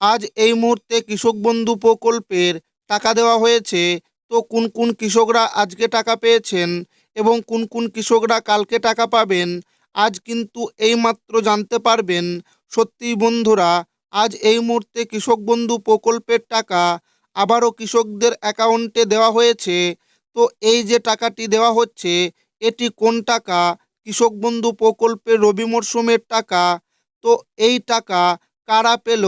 আজ এই মুহূর্তে কৃষক বন্ধু প্রকল্পের টাকা দেওয়া হয়েছে। তো কোন কোন কৃষকরা আজকে টাকা পেয়েছেন এবং কোন কোন কৃষকরা কালকে টাকা পাবেন, আজ কিন্তু এইমাত্র জানতে পারবেন। সত্যি বন্ধুরা, আজ এই মুহূর্তে কৃষক বন্ধু প্রকল্পের টাকা আবারও কৃষকদের অ্যাকাউন্টে দেওয়া হয়েছে। তো এই যে টাকাটি দেওয়া হচ্ছে, এটি কোন টাকা? কৃষক বন্ধু প্রকল্পের রবি মরশুমের টাকা। তো এই টাকা কারা পেল?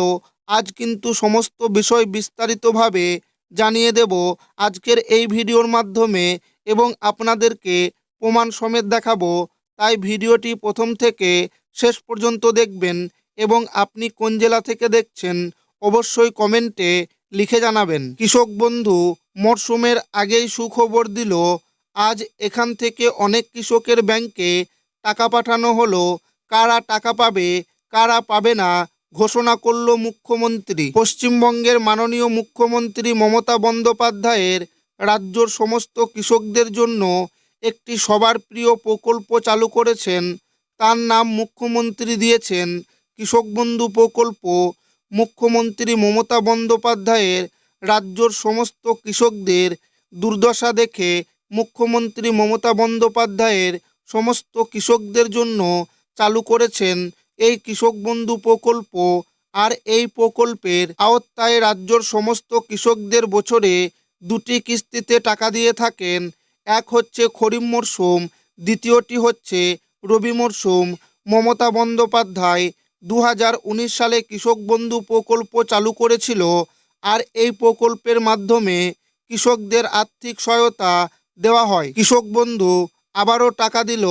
আজ কিন্তু সমস্ত বিষয় বিস্তারিতভাবে জানিয়ে দেব আজকের এই ভিডিওর মাধ্যমে এবং আপনাদেরকে প্রমাণ সমেত দেখাবো। তাই ভিডিওটি প্রথম থেকে শেষ পর্যন্ত দেখবেন এবং আপনি কোন জেলা থেকে দেখছেন অবশ্যই কমেন্টে লিখে জানাবেন। কৃষক বন্ধু, মরশুমের আগেই সুখবর দিল, আজ এখান থেকে অনেক কৃষকের ব্যাংকে টাকা পাঠানো হলো। কারা টাকা পাবে, কারা পাবে না ঘোষণা করল মুখ্যমন্ত্রী। পশ্চিমবঙ্গের মাননীয় মুখ্যমন্ত্রী মমতা বন্দ্যোপাধ্যায়ের রাজ্যর সমস্ত কৃষকদের জন্য একটি সবার প্রিয় প্রকল্প চালু করেছেন। তার নাম মুখ্যমন্ত্রী দিয়েছেন কৃষক বন্ধু প্রকল্প। মুখ্যমন্ত্রী মমতা বন্দ্যোপাধ্যায়ের রাজ্যর সমস্ত কৃষকদের দুর্দশা দেখে মুখ্যমন্ত্রী মমতা বন্দ্যোপাধ্যায়ের সমস্ত কৃষকদের জন্য চালু করেছেন এই কৃষক বন্ধু প্রকল্প আর এই প্রকল্পের আওতায় রাজ্যর সমস্ত কৃষকদের বছরে দুটি কিস্তিতে টাকা দিয়ে থাকেন। এক হচ্ছে খরিফ মরশুম দ্বিতীয়টি হচ্ছে রবি মরশুম মমতা বন্দ্যোপাধ্যায় দু হাজার উনিশ সালে কৃষক বন্ধু প্রকল্প চালু করেছিল আর এই প্রকল্পের মাধ্যমে কৃষকদের আর্থিক সহায়তা দেওয়া হয়। কৃষক বন্ধু আবারও টাকা দিল,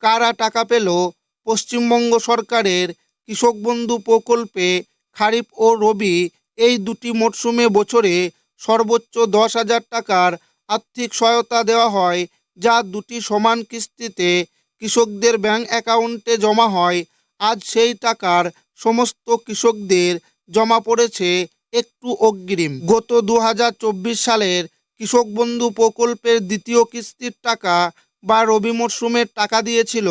কারা টাকা পেল পশ্চিমবঙ্গ সরকারের কৃষক বন্ধু প্রকল্পে খারিফ ও রবি এই দুটি মরশুমে বছরে সর্বোচ্চ দশ হাজার টাকার আর্থিক সহায়তা দেওয়া হয়, যা দুটি সমান কিস্তিতে কৃষকদের ব্যাংক অ্যাকাউন্টে জমা হয়। আজ সেই টাকার সমস্ত কৃষকদের জমা পড়েছে একটু অগ্রিম। গত দু হাজার চব্বিশ সালের কৃষক বন্ধু প্রকল্পের দ্বিতীয় কিস্তির টাকা বা রবি মরশুমের টাকা দিয়েছিল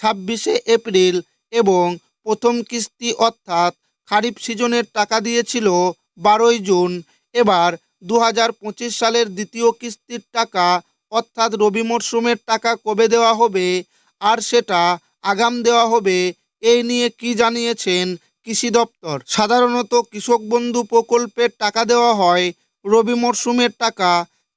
ছাব্বিশে এপ্রিল এবং প্রথম কিস্তি অর্থাৎ খারিফ সিজনের টাকা দিয়েছিল বারোই জুন। এবার দু হাজার পঁচিশ সালের দ্বিতীয় কিস্তির টাকা অর্থাৎ রবি মরশুমের টাকা কবে দেওয়া হবে আর সেটা আগাম দেওয়া হবে, এই নিয়ে কি জানিয়েছেন কৃষি দপ্তর? সাধারণত কৃষক বন্ধু প্রকল্পের টাকা দেওয়া হয় রবি মরশুমের টাকা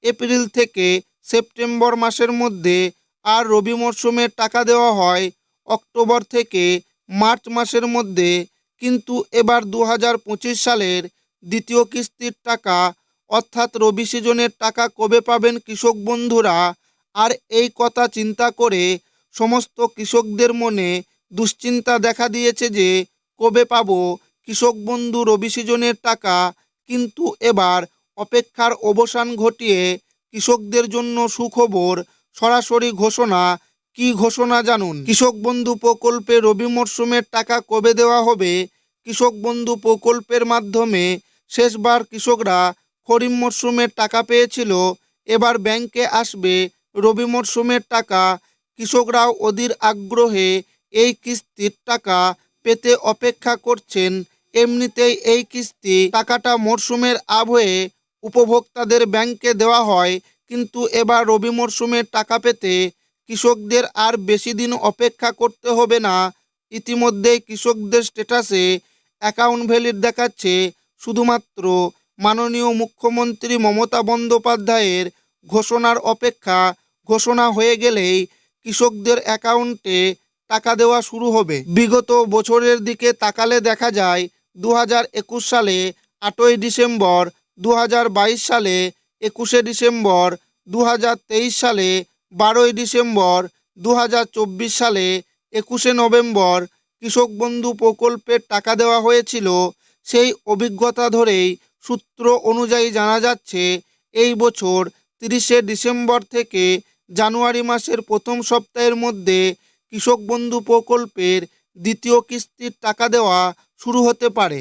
এপ্রিল থেকে সেপ্টেম্বর মাসের মধ্যে আর রবি মরশুমের টাকা দেওয়া হয় অক্টোবর থেকে মার্চ মাসের মধ্যে। কিন্তু এবার দু হাজার পঁচিশ সালের দ্বিতীয় কিস্তির টাকা, অর্থাৎ রবি সিজনের টাকা কবে পাবেন কৃষক বন্ধুরা? আর এই কথা চিন্তা করে সমস্ত কৃষকদের মনে দুশ্চিন্তা দেখা দিয়েছে যে, কবে পাব কৃষক বন্ধু রবি সিজনের টাকা? কিন্তু এবার অপেক্ষার অবসান ঘটিয়ে কৃষকদের জন্য সুখবর সরাসরি ঘোষণা। কি ঘোষণা জানুন? কৃষক বন্ধু প্রকল্পে রবি মরশুমের টাকা কবে দেওয়া হবে? কৃষক বন্ধু প্রকল্পের মাধ্যমে শেষবার কৃষকরা খরিফ মরশুমের টাকা পেয়েছিল। এবার ব্যাংকে আসবে রবি মরশুমের টাকা। কৃষকরাও অধীর আগ্রহে এই কিস্তির টাকা পেতে অপেক্ষা করছেন। এমনিতেই এই কিস্তি টাকাটা মরশুমের আবহে উপভোক্তাদের ব্যাংকে দেওয়া হয়। কিন্তু এবার রবি মরশুমের টাকা পেতে কৃষকদের আর বেশি দিন অপেক্ষা করতে হবে না। ইতিমধ্যেই কৃষকদের স্ট্যাটাসে অ্যাকাউন্ট ভ্যালিড দেখাচ্ছে শুধুমাত্র মাননীয় মুখ্যমন্ত্রী মমতা বন্দ্যোপাধ্যায়ের ঘোষণার অপেক্ষা। ঘোষণা হয়ে গেলেই কৃষকদের অ্যাকাউন্টে টাকা দেওয়া শুরু হবে। বিগত বছরের দিকে তাকালে দেখা যায় দু সালে আটই ডিসেম্বর দু হাজার বাইশ সালে একুশে ডিসেম্বর দু হাজার তেইশ সালে, বারোই ডিসেম্বর দু হাজার চব্বিশ সালে, একুশে নভেম্বর কৃষক বন্ধু প্রকল্পের টাকা দেওয়া হয়েছিল। সেই অভিজ্ঞতা ধরেই সূত্র অনুযায়ী জানা যাচ্ছে, এই বছর তিরিশে ডিসেম্বর থেকে জানুয়ারি মাসের প্রথম সপ্তাহের মধ্যে কৃষক বন্ধু প্রকল্পের দ্বিতীয় কিস্তির টাকা দেওয়া শুরু হতে পারে।